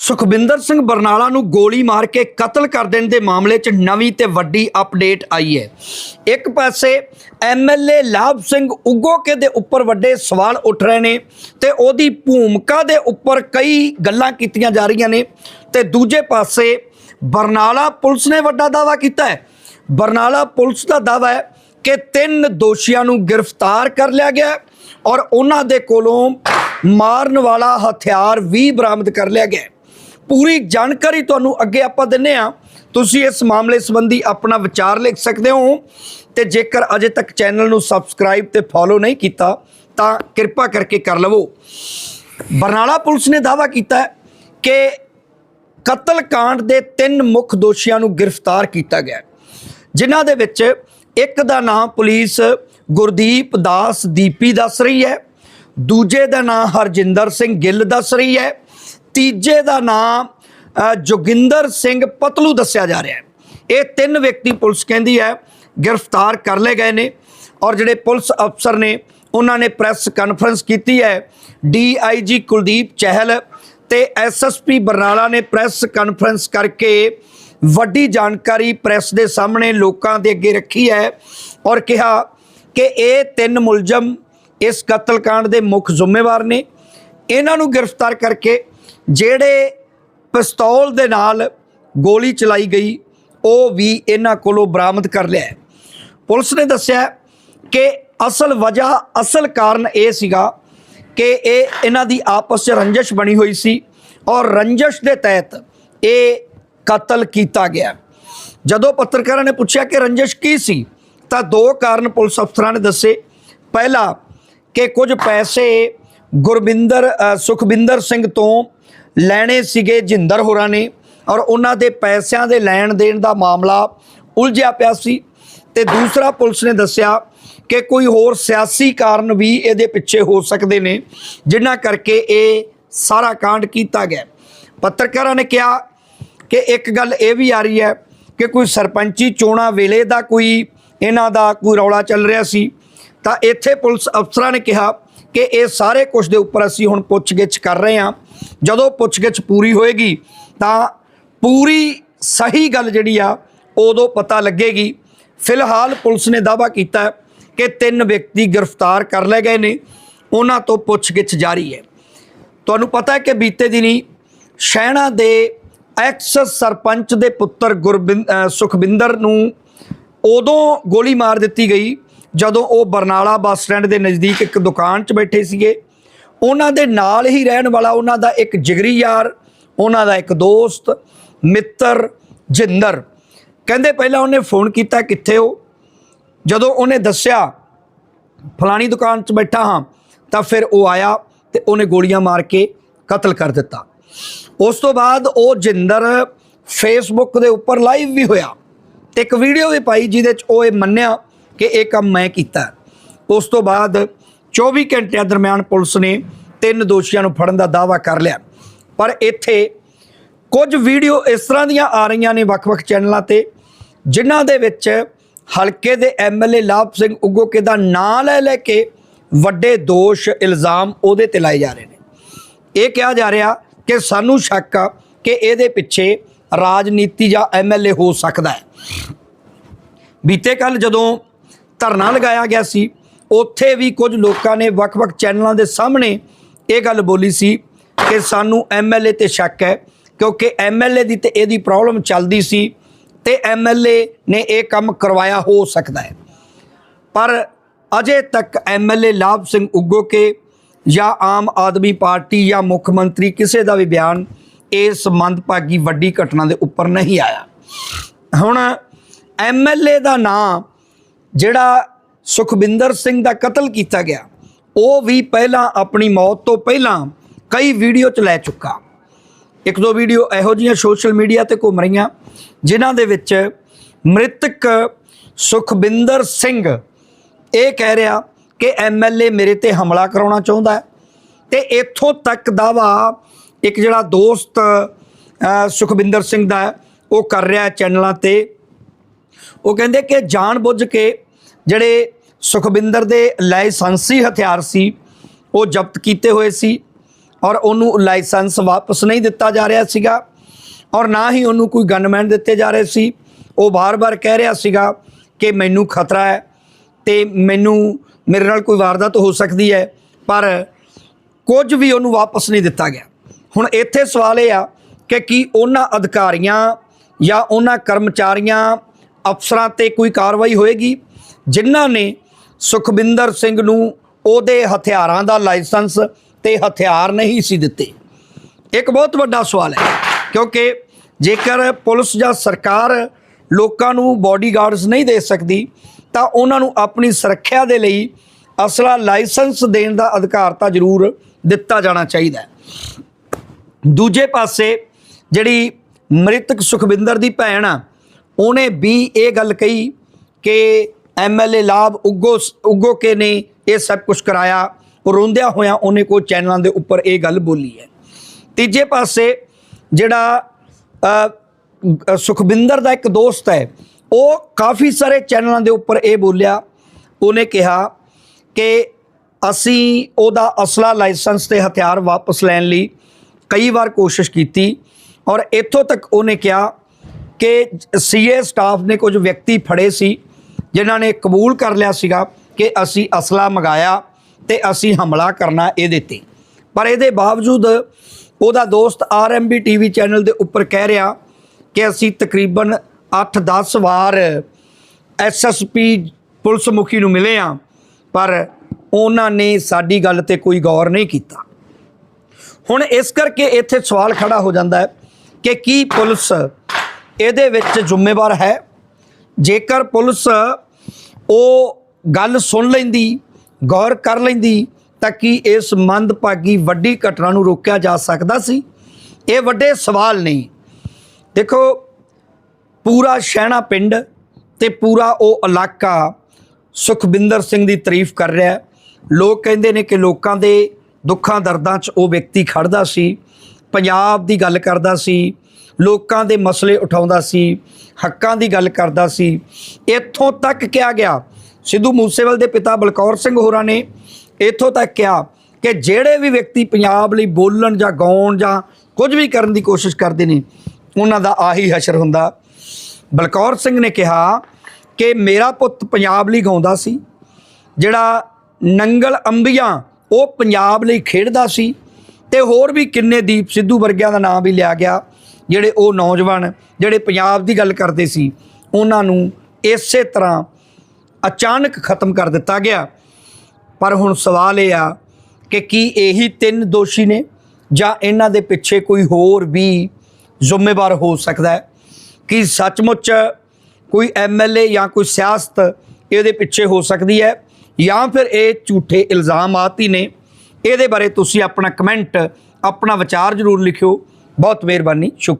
ਸੁਖਬਿੰਦਰ ਸਿੰਘ ਬਰਨਾਲਾ ਨੂੰ ਗੋਲੀ ਮਾਰ ਕੇ ਕਤਲ ਕਰ ਦੇਣ ਦੇ ਮਾਮਲੇ 'ਚ ਨਵੀਂ ਤੇ ਵੱਡੀ ਅਪਡੇਟ ਆਈ ਹੈ। ਇੱਕ ਪਾਸੇ ਐਮਐਲਏ ਲਾਭ ਸਿੰਘ ਉਗੋਕੇ ਦੇ ਉੱਪਰ ਵੱਡੇ ਸਵਾਲ ਉੱਠ ਰਹੇ ਨੇ ਤੇ ਉਹਦੀ ਭੂਮਿਕਾ ਦੇ ਉੱਪਰ ਕਈ ਗੱਲਾਂ ਕੀਤੀਆਂ ਜਾ ਰਹੀਆਂ ਨੇ ਤੇ ਦੂਜੇ ਪਾਸੇ ਬਰਨਾਲਾ ਪੁਲਿਸ ਨੇ ਵੱਡਾ ਦਾਅਵਾ ਕੀਤਾ ਹੈ। ਬਰਨਾਲਾ ਪੁਲਿਸ ਦਾ ਦਾਅਵਾ ਹੈ ਕਿ ਤਿੰਨ ਦੋਸ਼ੀਆਂ ਨੂੰ ਗ੍ਰਿਫਤਾਰ ਕਰ ਲਿਆ ਗਿਆ ਔਰ ਉਹਨਾਂ ਦੇ ਕੋਲੋਂ ਮਾਰਨ ਵਾਲਾ ਹਥਿਆਰ ਵੀ ਬਰਾਮਦ ਕਰ ਲਿਆ ਗਿਆ ਪੂਰੀ ਜਾਣਕਾਰੀ ਤੁਹਾਨੂੰ ਅੱਗੇ ਆਪਾਂ ਦਿੰਨੇ ਆ। ਤੁਸੀਂ ਇਸ ਮਾਮਲੇ ਸੰਬੰਧੀ ਆਪਣਾ ਵਿਚਾਰ ਲਿਖ ਸਕਦੇ ਹੋ। ਤੇ ਜੇਕਰ ਅਜੇ ਤੱਕ ਚੈਨਲ ਨੂੰ ਸਬਸਕ੍ਰਾਈਬ ਤੇ ਫੋਲੋ ਨਹੀਂ ਕੀਤਾ, ਤਾਂ ਕਿਰਪਾ ਕਰਕੇ ਕਰ ਲਵੋ। ਬਰਨਾਲਾ ਪੁਲਿਸ ਨੇ ਦਾਅਵਾ ਕੀਤਾ ਕਿ ਕਤਲ ਕਾਂਡ ਦੇ ਤਿੰਨ ਮੁੱਖ ਦੋਸ਼ੀਆਂ ਨੂੰ ਗ੍ਰਿਫਤਾਰ ਕੀਤਾ ਗਿਆ ਜਿਨ੍ਹਾਂ ਦੇ ਵਿੱਚ ਇੱਕ ਦਾ ਨਾਮ ਪੁਲਿਸ ਗੁਰਦੀਪ ਦਾਸ ਦੀਪੀ ਦੱਸ ਰਹੀ ਹੈ, ਦੂਜੇ ਦਾ ਨਾਮ ਹਰਜਿੰਦਰ ਸਿੰਘ ਗਿੱਲ ਦੱਸ ਰਹੀ ਹੈ ਤੀਜੇ ਦਾ ਨਾਮ ਜੋਗਿੰਦਰ ਸਿੰਘ ਪਤਲੂ ਦੱਸਿਆ ਜਾ ਰਿਹਾ ਹੈ। ਇਹ ਤਿੰਨ ਵਿਅਕਤੀ ਪੁਲਿਸ ਕਹਿੰਦੀ ਹੈ, ਗ੍ਰਿਫਤਾਰ ਕਰ ਲਏ ਗਏ ਨੇ ਔਰ ਜਿਹੜੇ ਪੁਲਿਸ ਅਫਸਰ ਨੇ, ਉਹਨਾਂ ਨੇ ਪ੍ਰੈਸ ਕਾਨਫਰੰਸ ਕੀਤੀ ਹੈ। ਡੀਆਈਜੀ ਕੁਲਦੀਪ ਚਹਿਲ ਤੇ ਐਸਐਸਪੀ ਬਰਨਾਲਾ ਨੇ ਪ੍ਰੈਸ ਕਾਨਫਰੰਸ ਕਰਕੇ ਵੱਡੀ ਜਾਣਕਾਰੀ ਪ੍ਰੈਸ ਦੇ ਸਾਹਮਣੇ ਲੋਕਾਂ ਦੇ ਅੱਗੇ ਰੱਖੀ ਹੈ ਔਰ ਕਿਹਾ ਕਿ ਇਹ ਤਿੰਨ ਮੁਲਜ਼ਮ ਇਸ ਕਤਲकांड ਦੇ ਮੁੱਖ ਜ਼ਿੰਮੇਵਾਰ ਨੇ। ਇਹਨਾਂ ਨੂੰ ਗ੍ਰਿਫਤਾਰ ਕਰਕੇ ਜਿਹੜੇ ਪਿਸਤੌਲ ਦੇ ਨਾਲ ਗੋਲੀ ਚਲਾਈ ਗਈ ਉਹ ਵੀ ਇਹਨਾਂ ਕੋਲੋਂ ਬਰਾਮਦ ਕਰ ਲਿਆ ਪੁਲਿਸ ਨੇ ਦੱਸਿਆ ਕਿ ਅਸਲ ਵਜ੍ਹਾ ਅਸਲ ਕਾਰਨ ਇਹ ਸੀਗਾ ਕਿ ਇਹ ਇਹਨਾਂ ਦੀ ਆਪਸ 'ਚ ਰੰਜਿਸ਼ ਬਣੀ ਹੋਈ ਸੀ ਔਰ ਰੰਜਿਸ਼ ਦੇ ਤਹਿਤ ਇਹ ਕਤਲ ਕੀਤਾ ਗਿਆ। ਜਦੋਂ ਪੱਤਰਕਾਰਾਂ ਨੇ ਪੁੱਛਿਆ ਕਿ ਰੰਜਿਸ਼ ਕੀ ਸੀ ਤਾਂ ਦੋ ਕਾਰਨ ਪੁਲਿਸ ਅਫਸਰਾਂ ਨੇ ਦੱਸੇ। ਪਹਿਲਾ ਕਿ ਕੁਝ ਪੈਸੇ ਗੁਰਬਿੰਦਰ ਅ, ਸੁਖਬਿੰਦਰ ਸਿੰਘ ਤੋਂ ਲੈਣੇ ਸੀਗੇ ਜਿੰਦਰ ਹੋਰਾਂ ਨੇ ਔਰ ਉਹਨਾਂ ਦੇ ਪੈਸਿਆਂ ਦੇ ਲੈਣ ਦੇਣ ਦਾ ਮਾਮਲਾ ਉਲਝਿਆ ਪਿਆ ਸੀ। ਤੇ ਦੂਸਰਾ ਪੁਲਿਸ ਨੇ ਦੱਸਿਆ ਕਿ ਕੋਈ ਹੋਰ ਸਿਆਸੀ ਕਾਰਨ ਵੀ ਇਹਦੇ ਪਿੱਛੇ ਹੋ ਸਕਦੇ ਨੇ, ਜਿਨ੍ਹਾਂ ਕਰਕੇ ਇਹ ਸਾਰਾ ਕਾਂਡ ਕੀਤਾ ਗਿਆ। ਪੱਤਰਕਾਰਾਂ ਨੇ ਕਿਹਾ ਕਿ ਇੱਕ ਗੱਲ ਇਹ ਵੀ ਆ ਰਹੀ ਹੈ ਕਿ ਕੋਈ ਸਰਪੰਚੀ ਚੋਣਾਂ ਵੇਲੇ ਦਾ ਕੋਈ ਇਹਨਾਂ ਦਾ ਕੋਈ ਰੌਲਾ ਚੱਲ ਰਿਹਾ ਸੀ। ਤਾਂ ਇੱਥੇ ਪੁਲਿਸ ਅਫਸਰਾਂ ਨੇ ਕਿਹਾ ਕਿ ਇਹ ਸਾਰੇ ਕੁਝ ਦੇ ਉੱਪਰ ਅਸੀਂ ਹੁਣ ਪੁੱਛਗਿੱਛ ਕਰ ਰਹੇ ਹਾਂ। ਜਦੋਂ ਪੁੱਛਗਿੱਛ ਪੂਰੀ ਹੋਏਗੀ ਤਾਂ ਪੂਰੀ ਸਹੀ ਗੱਲ ਜਿਹੜੀ ਆ ਉਦੋਂ ਪਤਾ ਲੱਗੇਗੀ। ਫਿਲਹਾਲ ਪੁਲਿਸ ਨੇ ਦਾਅਵਾ ਕੀਤਾ ਕਿ ਤਿੰਨ ਵਿਅਕਤੀ ਗ੍ਰਿਫਤਾਰ ਕਰ ਲਏ ਗਏ ਨੇ। ਉਹਨਾਂ ਤੋਂ ਪੁੱਛਗਿੱਛ ਜਾਰੀ ਹੈ। ਤੁਹਾਨੂੰ ਪਤਾ ਹੈ ਕਿ ਬੀਤੇ ਦਿਨੀ ਸ਼ਹਿਣਾ ਦੇ ਐਕਸ ਸਰਪੰਚ ਦੇ ਪੁੱਤਰ ਗੁਰਬਿੰਦ ਅ, ਸੁਖਬਿੰਦਰ ਨੂੰ ਉਦੋਂ ਗੋਲੀ ਮਾਰ ਦਿੱਤੀ ਗਈ ਜਦੋਂ ਉਹ ਬਰਨਾਲਾ ਬੱਸ ਸਟੈਂਡ ਦੇ ਨਜ਼ਦੀਕ ਇੱਕ ਦੁਕਾਨ 'ਚ ਬੈਠੇ ਸੀਗੇ, ਉਹਨਾਂ ਦੇ ਨਾਲ ਹੀ ਰਹਿਣ ਵਾਲਾ ਉਹਨਾਂ ਦਾ ਇੱਕ ਜਿਗਰੀ ਯਾਰ, ਉਹਨਾਂ ਦਾ ਇੱਕ ਦੋਸਤ, ਮਿੱਤਰ, ਜਿੰਦਰ। ਕਹਿੰਦੇ ਪਹਿਲਾਂ ਉਹਨੇ ਫੋਨ ਕੀਤਾ, ਕਿੱਥੇ ਹੋ? ਜਦੋਂ ਉਹਨੇ ਦੱਸਿਆ, ਫਲਾਣੀ ਦੁਕਾਨ 'ਚ ਬੈਠਾ ਹਾਂ, ਤਾਂ ਫਿਰ ਉਹ ਆਇਆ ਤੇ ਉਹਨੇ ਗੋਲੀਆਂ ਮਾਰ ਕੇ ਕਤਲ ਕਰ ਦਿੱਤਾ। ਉਸ ਤੋਂ ਬਾਅਦ ਉਹ ਜਿੰਦਰ ਫੇਸਬੁੱਕ ਦੇ ਉੱਪਰ ਲਾਈਵ ਵੀ ਹੋਇਆ। ਤੇ ਇੱਕ ਵੀਡੀਓ ਵੀ ਪਾਈ ਜਿਹਦੇ 'ਚ ਉਹ ਇਹ ਮੰਨਿਆ ਕਿ ਇਹ ਕੰਮ ਮੈਂ ਕੀਤਾ। ਉਸ ਤੋਂ ਬਾਅਦ 24 ਘੰਟਿਆਂ ਦਰਮਿਆਨ ਪੁਲਿਸ ਨੇ ਤਿੰਨ ਦੋਸ਼ੀਆਂ ਨੂੰ ਫੜਨ ਦਾ ਦਾਅਵਾ ਕਰ ਲਿਆ। ਪਰ ਇੱਥੇ ਕੁਝ ਵੀਡੀਓ ਇਸ ਤਰ੍ਹਾਂ ਦੀਆਂ ਆ ਰਹੀਆਂ ਨੇ ਵੱਖ-ਵੱਖ ਚੈਨਲਾਂ ਤੇ, ਜਿਨ੍ਹਾਂ ਦੇ ਵਿੱਚ ਹਲਕੇ ਦੇ ਐਮਐਲਏ ਲਾਭ ਸਿੰਘ ਉਗੋਕੇ ਦਾ ਨਾਂ ਲੈ ਲੈ ਕੇ ਵੱਡੇ ਦੋਸ਼ ਇਲਜ਼ਾਮ ਉਹਦੇ ਤੇ ਲਾਏ ਜਾ ਰਹੇ ਨੇ। ਇਹ ਕਿਹਾ ਜਾ ਰਿਹਾ ਕਿ ਸਾਨੂੰ ਸ਼ੱਕ ਆ ਕਿ ਇਹਦੇ ਪਿੱਛੇ ਰਾਜਨੀਤੀ ਜਾਂ ਐਮਐਲਏ ਹੋ ਸਕਦਾ ਹੈ। ਬੀਤੇ ਕੱਲ ਜਦੋਂ ਧਰਨਾ ਲਗਾਇਆ ਗਿਆ ਸੀ। ਉੱਥੇ ਵੀ ਕੁਝ ਲੋਕਾਂ ਨੇ ਵੱਖ-ਵੱਖ ਚੈਨਲਾਂ ਦੇ ਸਾਹਮਣੇ ਇਹ ਗੱਲ ਬੋਲੀ ਸੀ ਕਿ ਸਾਨੂੰ ਐਮਐਲਏ ਤੇ ਸ਼ੱਕ ਹੈ, ਕਿਉਂਕਿ ਐਮਐਲਏ ਦੀ ਤੇ ਇਹਦੀ ਪ੍ਰੋਬਲਮ ਚੱਲਦੀ ਸੀ ਤੇ ਐਮਐਲਏ ਨੇ ਇਹ ਕੰਮ ਕਰਵਾਇਆ ਹੋ ਸਕਦਾ ਹੈ। ਪਰ ਅਜੇ ਤੱਕ ਐਮਐਲਏ ਲਾਭ ਸਿੰਘ ਉਗੋਕੇ ਜਾਂ ਆਮ ਆਦਮੀ ਪਾਰਟੀ ਜਾਂ ਮੁੱਖ ਮੰਤਰੀ ਕਿਸੇ ਦਾ ਵੀ ਬਿਆਨ ਇਸ ਮੰਦਭਾਗੀ ਵੱਡੀ ਘਟਨਾ ਦੇ ਉੱਪਰ ਨਹੀਂ ਆਇਆ। ਹੁਣ ਐਮਐਲਏ ਦਾ ਨਾਂ ਜਿਹੜਾ ਸੁਖਬਿੰਦਰ ਸਿੰਘ ਦਾ ਕਤਲ ਕੀਤਾ ਗਿਆ ਉਹ ਵੀ ਪਹਿਲਾਂ ਆਪਣੀ ਮੌਤ ਤੋਂ ਪਹਿਲਾਂ ਕਈ ਵੀਡੀਓ ਚ ਲੈ ਚੁੱਕਾ। ਇੱਕ ਦੋ ਵੀਡੀਓ ਇਹੋ ਜਿਹੀਆਂ ਸੋਸ਼ਲ ਮੀਡੀਆ ਤੇ ਘੁੰਮ ਰਹੀਆਂ ਜਿਨ੍ਹਾਂ ਦੇ ਵਿੱਚ ਮ੍ਰਿਤਕ ਸੁਖਬਿੰਦਰ ਸਿੰਘ ਇਹ ਕਹਿ ਰਿਹਾ ਕਿ ਐਮਐਲਏ ਮੇਰੇ ਤੇ ਹਮਲਾ ਕਰਾਉਣਾ ਚਾਹੁੰਦਾ ਹੈ ਤੇ ਇੱਥੋਂ ਤੱਕ ਦਾਵਾ ਇੱਕ ਜਿਹੜਾ ਦੋਸਤ ਅ, ਸੁਖਬਿੰਦਰ ਸਿੰਘ ਦਾ ਉਹ ਕਰ ਰਿਹਾ ਚੈਨਲਾਂ ਤੇ। ਉਹ ਕਹਿੰਦੇ ਕਿ ਜਾਣ ਬੁੱਝ ਕੇ ਜਿਹੜੇ ਸੁਖਬਿੰਦਰ ਦੇ ਲਾਇਸੈਂਸੀ ਹਥਿਆਰ ਸੀ, ਉਹ ਜ਼ਬਤ ਕੀਤੇ ਹੋਏ ਸੀ ਔਰ ਉਹਨੂੰ ਲਾਇਸੈਂਸ ਵਾਪਸ ਨਹੀਂ ਦਿੱਤਾ ਜਾ ਰਿਹਾ ਸੀਗਾ ਔਰ ਨਾ ਹੀ ਉਹਨੂੰ ਕੋਈ ਗਨਮੈਨ ਦਿੱਤੇ ਜਾ ਰਹੇ ਸੀ। ਉਹ ਬਾਰ-ਬਾਰ ਕਹਿ ਰਿਹਾ ਸੀਗਾ ਕਿ ਮੈਨੂੰ ਖਤਰਾ ਹੈ ਤੇ ਮੈਨੂੰ, ਮੇਰੇ ਨਾਲ ਕੋਈ ਵਾਰਦਾਤ ਹੋ ਸਕਦੀ ਹੈ, ਪਰ ਕੁਝ ਵੀ ਉਹਨੂੰ ਵਾਪਸ ਨਹੀਂ ਦਿੱਤਾ ਗਿਆ। ਹੁਣ ਇੱਥੇ ਸਵਾਲ ਇਹ ਆ ਕਿ ਕੀ ਉਹਨਾਂ ਅਧਿਕਾਰੀਆਂ ਜਾਂ ਉਹਨਾਂ ਕਰਮਚਾਰੀਆਂ ਅਫਸਰਾਂ ਤੇ ਕੋਈ ਕਾਰਵਾਈ ਹੋਏਗੀ? ਜਿਨ੍ਹਾਂ ਨੇ ਸੁਖਬਿੰਦਰ ਸਿੰਘ ਨੂੰ ਉਹਦੇ ਹਥਿਆਰਾਂ ਦਾ ਲਾਇਸੈਂਸ ਤੇ ਹਥਿਆਰ ਨਹੀਂ ਸੀ ਦਿੱਤੇ? ਇੱਕ ਬਹੁਤ ਵੱਡਾ ਸਵਾਲ ਹੈ, ਕਿਉਂਕਿ ਜੇਕਰ ਪੁਲਿਸ ਜਾਂ ਸਰਕਾਰ ਲੋਕਾਂ ਨੂੰ ਬਾਡੀਗਾਰਡਸ ਨਹੀਂ ਦੇ ਸਕਦੀ, ਤਾਂ ਉਹਨਾਂ ਨੂੰ ਆਪਣੀ ਸੁਰੱਖਿਆ ਦੇ ਲਈ ਅਸਲਾ ਲਾਇਸੈਂਸ ਦੇਣ ਦਾ ਅਧਿਕਾਰ ਤਾਂ ਜ਼ਰੂਰ ਦਿੱਤਾ ਜਾਣਾ ਚਾਹੀਦਾ ਦੂਜੇ ਪਾਸੇ ਜਿਹੜੀ ਮ੍ਰਿਤਕ ਸੁਖਵਿੰਦਰ ਦੀ ਭੈਣ ਆ ਉਹਨੇ ਵੀ ਇਹ ਗੱਲ ਕਹੀ ਕਿ ਐਮਐਲਏ ਲਾਭ ਉਗੋ ਉਗੋ ਕੇ ਨੇ ਇਹ ਸਭ ਕੁਝ ਕਰਾਇਆ। ਉਹ ਰੋਂਦਿਆਂ ਹੋਇਆਂ ਉਹਨੇ ਕੋਈ ਚੈਨਲਾਂ ਦੇ ਉੱਪਰ ਇਹ ਗੱਲ ਬੋਲੀ ਹੈ। ਤੀਜੇ ਪਾਸੇ ਜਿਹੜਾ ਅ, ਸੁਖਵਿੰਦਰ ਦਾ ਇੱਕ ਦੋਸਤ ਹੈ ਉਹ ਕਾਫੀ ਸਾਰੇ ਚੈਨਲਾਂ ਦੇ ਉੱਪਰ ਇਹ ਬੋਲਿਆ। ਉਹਨੇ ਕਿਹਾ ਕਿ ਅਸੀਂ ਉਹਦਾ ਅਸਲਾ ਲਾਇਸੈਂਸ ਤੇ ਹਥਿਆਰ ਵਾਪਸ ਲੈਣ ਲਈ ਕਈ ਵਾਰ ਕੋਸ਼ਿਸ਼ ਕੀਤੀ ਔਰ ਇੱਥੋਂ ਤੱਕ ਉਹਨੇ ਕਿਹਾ ਕਿ ਸੀਏ ਸਟਾਫ ਨੇ ਕੁਝ ਵਿਅਕਤੀ ਫੜੇ ਸੀ, ਜਿਨ੍ਹਾਂ ਨੇ ਕਬੂਲ ਕਰ ਲਿਆ ਸੀਗਾ ਕਿ ਅਸੀਂ ਅਸਲਾ ਮੰਗਾਇਆ ਤੇ ਅਸੀਂ ਹਮਲਾ ਕਰਨਾ ਇਹਦੇ ਤੇ ਪਰ ਇਹਦੇ ਬਾਵਜੂਦ ਉਹਦਾ ਦੋਸਤ ਆਰਐਮਬੀ ਟੀਵੀ ਚੈਨਲ ਦੇ ਉੱਪਰ ਕਹਿ ਰਿਹਾ ਕਿ ਅਸੀਂ ਤਕਰੀਬਨ 8-10 ਵਾਰ ਐਸਐਸਪੀ ਪੁਲਿਸ ਮੁਖੀ ਨੂੰ ਮਿਲੇ ਆ ਪਰ ਉਹਨਾਂ ਨੇ ਸਾਡੀ ਗੱਲ ਤੇ ਕੋਈ ਗੌਰ ਨਹੀਂ ਕੀਤਾ। ਹੁਣ ਇਸ ਕਰਕੇ ਇੱਥੇ ਸਵਾਲ ਖੜਾ ਹੋ ਜਾਂਦਾ ਹੈ ਕਿ ਕੀ ਪੁਲਿਸ ਇਹਦੇ ਵਿੱਚ ਜ਼ਿੰਮੇਵਾਰ ਹੈ। ਜੇਕਰ ਪੁਲਿਸ ਉਹ ਗੱਲ ਸੁਣ ਲੈਂਦੀ, ਗੌਰ ਕਰ ਲੈਂਦੀ, ਤਾਂ ਕੀ ਇਸ ਮੰਦਭਾਗੀ ਵੱਡੀ ਘਟਨਾ ਨੂੰ ਰੋਕਿਆ ਜਾ ਸਕਦਾ ਸੀ? ਇਹ ਵੱਡੇ ਸਵਾਲ ਨੇ। ਦੇਖੋ, ਪੂਰਾ ਸ਼ਹਿਣਾ ਪਿੰਡ ਤੇ ਪੂਰਾ ਉਹ ਇਲਾਕਾ ਸੁਖਬਿੰਦਰ ਸਿੰਘ ਦੀ ਤਾਰੀਫ ਕਰ ਰਿਹਾ ਹੈ। ਲੋਕ ਕਹਿੰਦੇ ਨੇ ਕਿ ਲੋਕਾਂ ਦੇ ਦੁੱਖਾਂ ਦਰਦਾਂ 'ਚ ਉਹ ਵਿਅਕਤੀ ਖੜਦਾ ਸੀ, ਪੰਜਾਬ ਦੀ ਗੱਲ ਕਰਦਾ ਸੀ ਲੋਕਾਂ ਦੇ ਮਸਲੇ ਉਠਾਉਂਦਾ ਸੀ, ਹੱਕਾਂ ਦੀ ਗੱਲ ਕਰਦਾ ਸੀ। ਇੱਥੋਂ ਤੱਕ ਕਿਹਾ ਗਿਆ, ਸਿੱਧੂ ਮੂਸੇਵਾਲ ਦੇ ਪਿਤਾ ਬਲਕੌਰ ਸਿੰਘ ਹੋਰਾਂ ਨੇ ਇੱਥੋਂ ਤੱਕ ਕਿਹਾ ਕਿ ਜਿਹੜੇ ਵੀ ਵਿਅਕਤੀ ਪੰਜਾਬ ਲਈ ਬੋਲਣ ਜਾਂ ਗਾਉਣ ਜਾਂ ਕੁਝ ਵੀ ਕਰਨ ਦੀ ਕੋਸ਼ਿਸ਼ ਕਰਦੇ ਨੇ, ਉਹਨਾਂ ਦਾ ਆਹੀ ਹਸ਼ਰ ਹੁੰਦਾ। ਬਲਕੌਰ ਸਿੰਘ ਨੇ ਕਿਹਾ ਕਿ ਮੇਰਾ ਪੁੱਤ ਪੰਜਾਬ ਲਈ ਗਾਉਂਦਾ ਸੀ, ਜਿਹੜਾ ਨੰਗਲ ਅੰਬੀਆਂ ਉਹ ਪੰਜਾਬ ਲਈ ਖੇਡਦਾ ਸੀ ਤੇ ਹੋਰ ਵੀ ਕਿੰਨੇ ਦੀਪ ਸਿੱਧੂ ਵਰਗਿਆਂ ਦਾ ਨਾਮ ਵੀ ਲਿਆ ਗਿਆ, ਜਿਹੜੇ ਉਹ ਨੌਜਵਾਨ, ਜਿਹੜੇ ਪੰਜਾਬ ਦੀ ਗੱਲ ਕਰਦੇ ਸੀ, ਉਹਨਾਂ ਨੂੰ ਇਸੇ ਤਰ੍ਹਾਂ ਅਚਾਨਕ ਖਤਮ ਕਰ ਦਿੱਤਾ ਗਿਆ। ਪਰ ਹੁਣ ਸਵਾਲ ਇਹ ਆ ਕਿ ਕੀ ਇਹੀ ਤਿੰਨ ਦੋਸ਼ੀ ਨੇ ਜਾਂ ਇਹਨਾਂ ਦੇ ਪਿੱਛੇ ਕੋਈ ਹੋਰ ਵੀ ਜ਼ਿੰਮੇਵਾਰ ਹੋ ਸਕਦਾ ਹੈ? ਕਿ ਸੱਚਮੁੱਚ ਕੋਈ ਐਮਐਲਏ ਜਾਂ ਕੋਈ ਸਿਆਸਤ ਇਹਦੇ ਪਿੱਛੇ ਹੋ ਸਕਦੀ ਹੈ ਜਾਂ ਫਿਰ ਇਹ ਝੂਠੇ ਇਲਜ਼ਾਮਾਤ ਹੀ ਨੇ ਇਹਦੇ ਬਾਰੇ ਤੁਸੀਂ ਆਪਣਾ ਕਮੈਂਟ ਆਪਣਾ ਵਿਚਾਰ ਜ਼ਰੂਰ ਲਿਖਿਓ। ਬਹੁਤ ਮਿਹਰਬਾਨੀ ਸ਼ੁਕਰੀਆ।